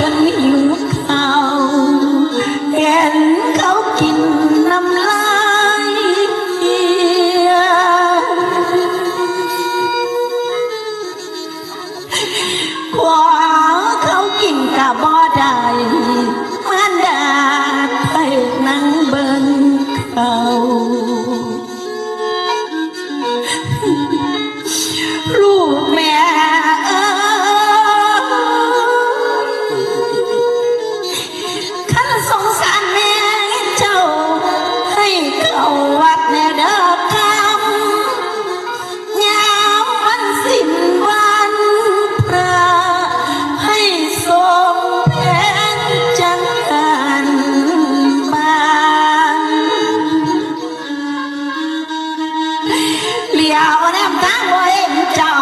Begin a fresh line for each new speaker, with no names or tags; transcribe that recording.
จนหิวข้าวแกนเขากินน้ำลายขวาเขากินกะบ่ได้มันดาไปนั่งเบิ่งเขา ยวน้ำตาบ่เห็นจอ